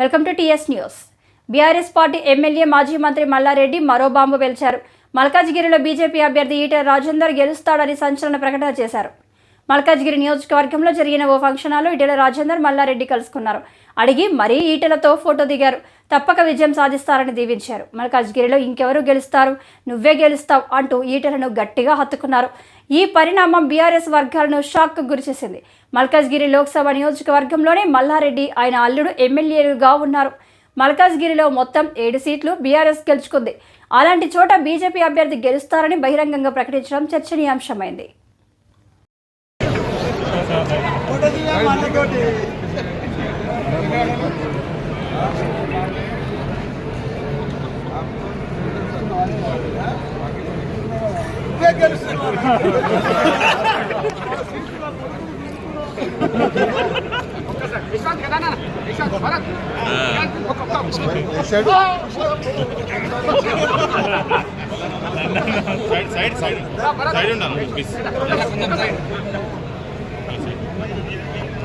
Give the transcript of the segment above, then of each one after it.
Welcome to TS news. BRS party MLA మాజీ మంత్రి మల్లారెడ్డి మరో బాంబు పేల్చారు. మల్కాజ్గిరిలో బీజేపీ అభ్యర్థి ఈటెల రాజేందర్ గెలుస్తాడని సంచలన ప్రకటన చేశారు. మల్కాజ్గిరి నియోజకవర్గంలో జరిగిన ఓ ఫంక్షన్లో ఈటెల రాజేందర్ మల్లారెడ్డి కలుసుకున్నారు. అడిగి మరీ ఈటెలతో ఫోటో దిగారు. తప్పక విజయం సాధిస్తారని దీవించారు. మల్కాజ్గిరిలో ఇంకెవరు గెలుస్తారు? నువ్వే గెలుస్తావు అంటూ ఈటెలను గట్టిగా హత్తుకున్నారు. ఈ పరిణామం బీఆర్ఎస్ వర్గాలను షాక్కు గురిచేసింది మల్కాజ్గిరి లోక్సభ నియోజకవర్గంలోనే మల్లారెడ్డి ఆయన అల్లుడు ఎమ్మెల్యేలుగా ఉన్నారు. మల్కాజ్గిరిలో మొత్తం ఏడు సీట్లు బీఆర్ఎస్ గెలుచుకుంది. అలాంటి చోట బీజేపీ అభ్యర్థి గెలుస్తారని బహిరంగంగా ప్రకటించడం చర్చనీయాంశమైంది. సైడ్ సైడ్ సైడ్ సైడ్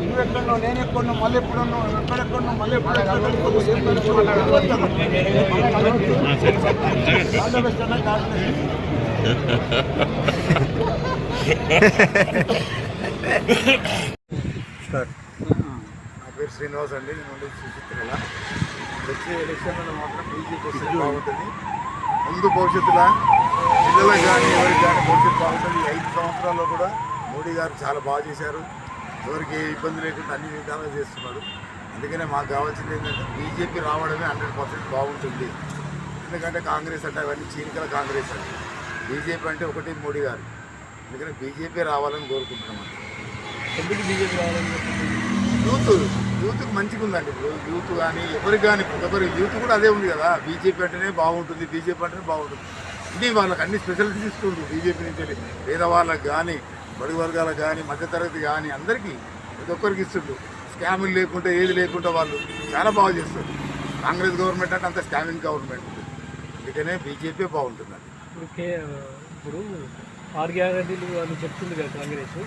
నువ్వు ఎక్కడో నేను ఎక్కడో మళ్ళీ ఎప్పుడన్నా ఎక్కడెక్కడో మళ్ళీ ఎప్పుడు నా పేరు శ్రీనివాస్ అండి. నేను ఉండే సుచిత్రల వచ్చే ఎలక్షన్లలో మాత్రం బీజేపీ వస్తే బాగుంటుంది. ముందు భవిష్యత్తులో. పిల్లలకు కానీ ఎవరికి కానీ భవిష్యత్తు బాగుంటుంది. ఐదు సంవత్సరాల్లో కూడా మోడీ గారు చాలా బాగా చేశారు. ఎవరికి ఏ ఇబ్బంది లేకుండా అన్ని విధాలుగా చేస్తున్నాడు అందుకనే మాకు కావాల్సింది ఏంటంటే బీజేపీ రావడమే హండ్రెడ్ పర్సెంట్ బాగుంటుంది. ఎందుకంటే కాంగ్రెస్ అంటే అవన్నీ చీనికల కాంగ్రెస్ అండి. బీజేపీ అంటే ఒకటి మోడీ గారు. అందుకని బీజేపీ రావాలని కోరుకుంటున్నాం ఎందుకు బీజేపీ రావాలని యూత్ యూత్కి మంచిగా ఉందండి ఇప్పుడు. యూత్ కానీ ఎవరికి కానీ ఎవరి యూత్ కూడా అదే ఉంది కదా. బీజేపీ అంటేనే బాగుంటుంది బీజేపీ అంటేనే బాగుంటుంది. ఇది వాళ్ళకి అన్ని స్పెషాలిటీస్ ఇస్తుండ్రు బీజేపీ నుంచి వెళ్ళి. పేదవాళ్ళకి కానీ బడుగు వర్గాలకు కానీ మధ్యతరగతి కానీ అందరికీ ప్రతి ఒక్కరికి ఇస్తుండ్రు. స్కామింగ్ లేకుండా ఏది లేకుండా వాళ్ళు చాలా బాగా చేస్తారు. కాంగ్రెస్ గవర్నమెంట్ అంటే అంత స్కామింగ్ గవర్నమెంట్ అందుకనే బీజేపీ బాగుంటుందండి ఇప్పుడు ఆరు గ్యారంటీలు అని చెప్తుంది కదా కాంగ్రెస్.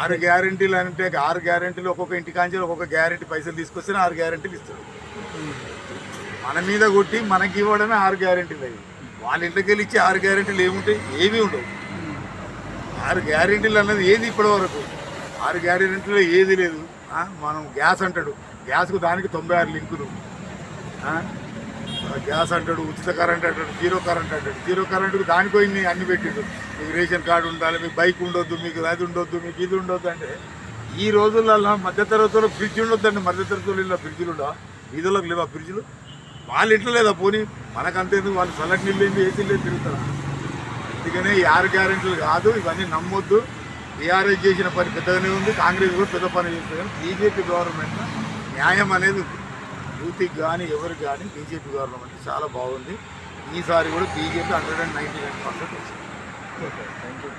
ఆరు గ్యారెంటీలు అంటే ఆరు గ్యారెంటీలు ఒక్కొక్క ఇంటి కాంచి ఒక్కొక్క గ్యారెంటీ పైసలు తీసుకొస్తే ఆరు గ్యారెంటీలు ఇస్తారు. మన మీద కొట్టి మనకి ఇవ్వడమే ఆరు గ్యారెంటీలు అవి వాళ్ళ ఇంటికి వెళ్ళి ఇచ్చే ఆరు గ్యారెంటీలు ఏముంటాయి? ఏమీ ఉండవు. ఆరు గ్యారెంటీలు అన్నది ఏది ఇప్పటి వరకు ఆరు గ్యారెంటీలో ఏది లేదు. మనం గ్యాస్ అంటాడు. గ్యాస్కు దానికి తొంభై ఆరు లింకులు. గ్యాస్ అంటాడు ఉచిత కరెంట్ అంటాడు జీరో కరెంట్ అంటాడు. జీరో కరెంటుకు దానికి పోయింది అన్ని పెట్టిండు. మీకు రేషన్ కార్డు ఉండాలి మీకు బైక్ ఉండొద్దు మీకు అది ఉండొద్దు మీకు ఇది ఉండొద్దు అంటే ఈ రోజులలో మధ్యతరగతిలో ఫ్రిడ్జ్ ఉండొద్దండి మధ్యతరగతులు ఇలా ఫ్రిడ్జ్లు ఉండవు వీధులకు లేవా ఫ్రిడ్జ్లు? వాళ్ళ ఇంట్లో లేదా పోనీ? మనకంతేందుకు వాళ్ళు చల్లటి నీళ్ళు ఏంటి ఏసీ లేదు తిరుగుతారు? అందుకనే ఈ ఆరు గ్యారెంటీలు కాదు ఇవన్నీ నమ్మొద్దు. టీఆర్ఎస్ చేసిన పని పెద్దగానే ఉంది కాంగ్రెస్ కూడా పెద్ద పని చేస్తుంది. కానీ బీజేపీ గవర్నమెంట్ న్యాయం అనేది ఉంది. యూత్కి కానీ ఎవరికి కానీ బీజేపీ గవర్నమెంట్ చాలా బాగుంది. ఈసారి కూడా BJP hundred and ninety nine percent వచ్చింది. Okay thank you